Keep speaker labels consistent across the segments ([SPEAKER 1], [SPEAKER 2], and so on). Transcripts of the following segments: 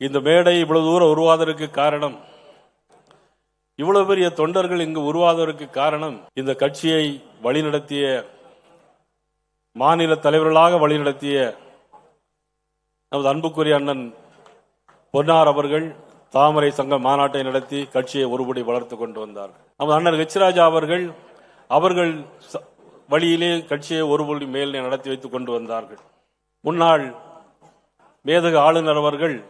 [SPEAKER 1] இந்த மேடை இவ்வளவு தூரம் உருவாவதற்கு காரணம்? இவ்வளவு பெரிய தொண்டர்கள் இங்கு உருவாவதற்கு காரணம் இந்த கட்சியை வழிநடத்திய மாநில தலைவர்களாக வழிநடத்திய நமது அன்புக்குரிய அண்ணன் பொன்னார் அவர்கள் தாமரை சங்க மாநாட்டை நடத்தி கட்சியை ஒருபடி வளர்த்து கொண்டு வந்தார்கள். நமது அண்ணன் ஹெச்ராஜா அவர்கள் அவர்கள் ச- வழியிலே கட்சியை ஒருபடி மேல் நடத்தி வைத்துக் கொண்டு வந்தார்கள். முன்னாள் மேதக ஆளுநர் அவர்கள்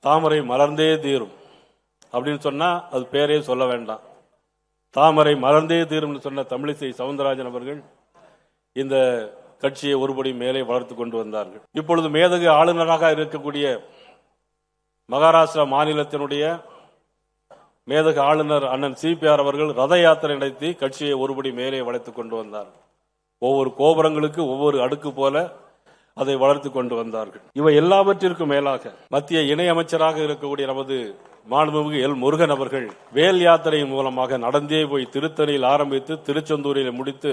[SPEAKER 1] தாமரை மலர்ந்தே தீரும். அப்படின்னு சொன்னால் அது பேரே சொல்ல வேண்டாம். தாமரை மலர்ந்தே தீரும்னு சொன்ன தமிழிசை சவுந்தரராஜன் அவர்கள் இந்த கட்சியை ஒருபடி மேலே வளர்த்து கொண்டு வந்தார்கள். இப்பொழுது மேதகு ஆளுநராக இருக்கக்கூடிய மகாராஷ்டிரா மாநிலத்தினுடைய மேதகு ஆளுநர் அண்ணன் சிபிஆர் அவர்கள் ரத யாத்திரை நடத்தி கட்சியை ஒருபடி மேலே வளர்த்து கொண்டு வந்தார். ஒவ்வொரு கோபுரங்களுக்கு ஒவ்வொரு அடுக்கு போல அதை வளர்த்து கொண்டு வந்தார்கள். இவை எல்லாவற்றிற்கும் மேலாக மத்திய இணை அமைச்சராக இருக்கக்கூடிய நமது மாண்புமிகு எல். முருகன் அவர்கள் வேல் யாத்திரையின் மூலமாக நடந்தே போய் திருத்தணியில் ஆரம்பித்து திருச்செந்தூரில் முடித்து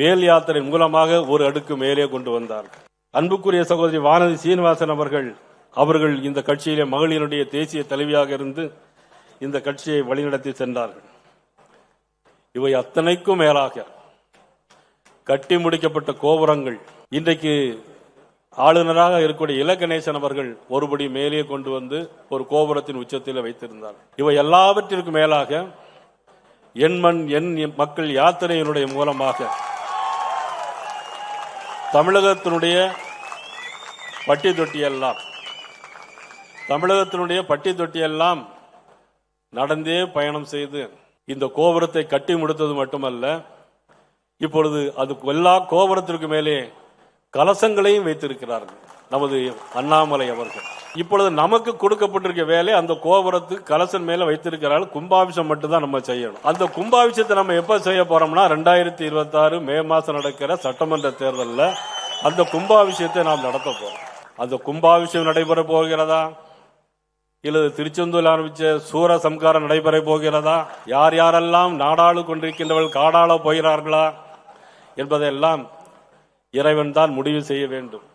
[SPEAKER 1] வேல் யாத்திரை மூலமாக ஒரு அடுக்கு மேலே கொண்டு வந்தார்கள். அன்புக்குரிய சகோதரி வானதி சீனிவாசன் அவர்கள் அவர்கள் இந்த கட்சியிலே மகளிருடைய தேசிய தலைவியாக இருந்து இந்த கட்சியை வழிநடத்தி சென்றார்கள். இவை அத்தனைக்கும் மேலாக கட்டி முடிக்கப்பட்ட கோபுரங்கள் இன்றைக்கு ஆளுநராக இருக்கக்கூடிய இலக்கணேசன் அவர்கள் ஒருபடி மேலே கொண்டு வந்து ஒரு கோபுரத்தின் உச்சத்தில் வைத்திருந்தார். இவை எல்லாவற்றிற்கும் மேலாக என் மண் என் மக்கள் யாத்திரையினுடைய மூலமாக தமிழகத்தினுடைய பட்டி தொட்டியெல்லாம் தமிழகத்தினுடைய பட்டி தொட்டியெல்லாம் நடந்தே பயணம் செய்து இந்த கோபுரத்தை கட்டி முடித்தது மட்டுமல்ல இப்பொழுது அது எல்லா கோபுரத்திற்கு மேலே கலசங்களையும் வைத்திருக்கிறார்கள். நமது அண்ணாமலை அவர்கள். இப்பொழுது நமக்கு கொடுக்கப்பட்டிருக்க வேலை அந்த கோபுரத்துக்கு கலசன் மேல வைத்திருக்கிறார்கள். கும்பாபிஷம் மட்டும் தான் நம்ம செய்யணும். அந்த கும்பாபிஷத்தை நம்ம எப்ப செய்ய போறோம்னா ரெண்டாயிரத்தி இருபத்தி ஆறு மே மாசம் நடக்கிற சட்டமன்ற தேர்தலில் அந்த கும்பாபிஷத்தை நாம் நடத்த போறோம். அந்த கும்பாபிஷேகம் நடைபெற போகிறதா? இல்லது திருச்செந்தூரில் ஆரம்பிச்ச சூர சம்காரம் நடைபெற போகிறதா? யார் யாரெல்லாம் நாடாளு கொண்டிருக்கின்றவர்கள் காடாள போகிறார்களா? என்பதையெல்லாம் இறைவன் தான் முடிவு செய்ய வேண்டும்.